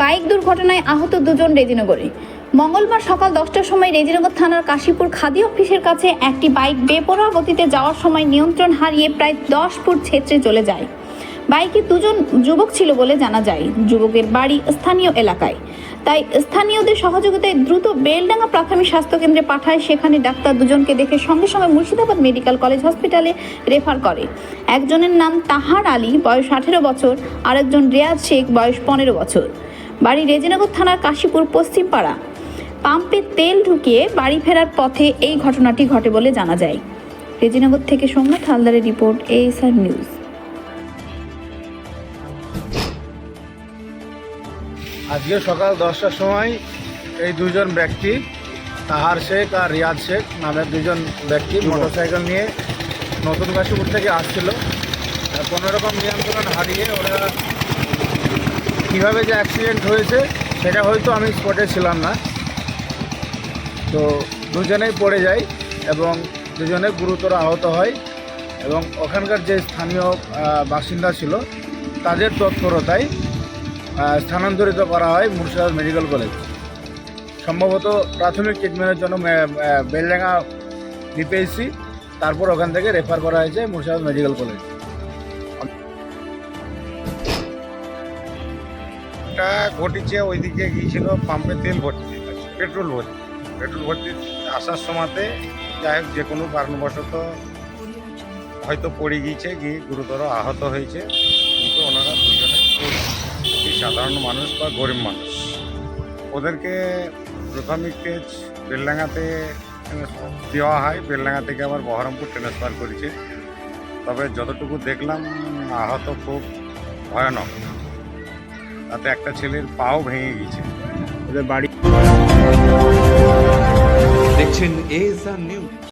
Bike দুর্ঘটনায় আহত দুজন রেজিনগরে। মঙ্গলবার সকাল দশটার সময় রেজিনগর থানার কাশীপুর খাদি অফিসের কাছে একটি বাইক বেপরোয়া গতিতে যাওয়ার সময় নিয়ন্ত্রণ হারিয়ে প্রায় দশ ফুট ছেত্রে চলে যায়। বাইকে দুজন যুবক ছিল বলে জানা যায়। যুবকের বাড়ি স্থানীয় এলাকায়। তাই স্থানীয়দের সহযোগিতায় দ্রুত বেলডাঙ্গা প্রাথমিক স্বাস্থ্যকেন্দ্রে পাঠায়। সেখানে ডাক্তার দুজনকে দেখে সঙ্গে সঙ্গে মুর্শিদাবাদ মেডিকেল কলেজ হসপিটালে রেফার করে। একজনের নাম তাহার আলী, বয়স আঠেরো বছর। আরেকজন রিয়াজ শেখ, বয়স পনেরো বছর। বাড়ি রেজিনগর থানার কাশীপুর পশ্চিম পাড়া পাম্পে তেল ঢুকিয়ে বাড়ি ফেরার পথে এই ঘটনাটি ঘটে বলে জানা যায়। রেজিনগর থেকে সোমনাথ হালদারের রিপোর্ট এএসআর নিউজ। আজকে সকাল দশটার সময় এই দুজন ব্যক্তি, তাহার শেখ আর রিয়াজ শেখ নামের দুজন ব্যক্তি মোটরসাইকেল নিয়ে নতুন কাশীপুর থেকে আসছিল। কোনো রকম নিয়ন্ত্রণ হারিয়ে ওরা কীভাবে যে অ্যাক্সিডেন্ট হয়েছে, সেটা হয়তো আমি স্পটে ছিলাম না। তো দুজনেই পড়ে যায় এবং দুজনে গুরুতর আহত হয় এবং ওখানকার যে স্থানীয় বাসিন্দা ছিল, তাদের তৎপরতায় স্থানান্তরিত করা হয় মুর্শিদাবাদ মেডিকেল কলেজ। সম্ভবত প্রাথমিক ট্রিটমেন্টের জন্য বেলডাঙ্গা বিপিএসসি তারপর ওখান থেকে রেফার করা হয়েছে মুর্শিদাবাদ মেডিকেল কলেজ। এটা ঘটেছে ওইদিকে গিয়েছিল পাম্পে তেল ভর্তি, পেট্রোল ভর্তি। পেট্রোল ভর্তি আসার সময়তে যাই হোক, যে কোনো কারণবশত হয়তো পড়ে গিয়েছে, গিয়ে গুরুতর আহত হয়েছে কিন্তু ওনারা দুজনে খুব সাধারণ মানুষ বা গরিব মানুষ। ওদেরকে প্রাথমিক কেজ বেলডাঙ্গাতে দেওয়া হয়। বেলডাঙ্গা থেকে আবার বহরমপুর ট্রান্সফার করেছে। তবে যতটুকু দেখলাম আহত খুব ভয়ানক। তাতে একটা ছেলের পাও ভেঙে গেছে ওদের বাড়ি দেখছেন এএসআর নিউজ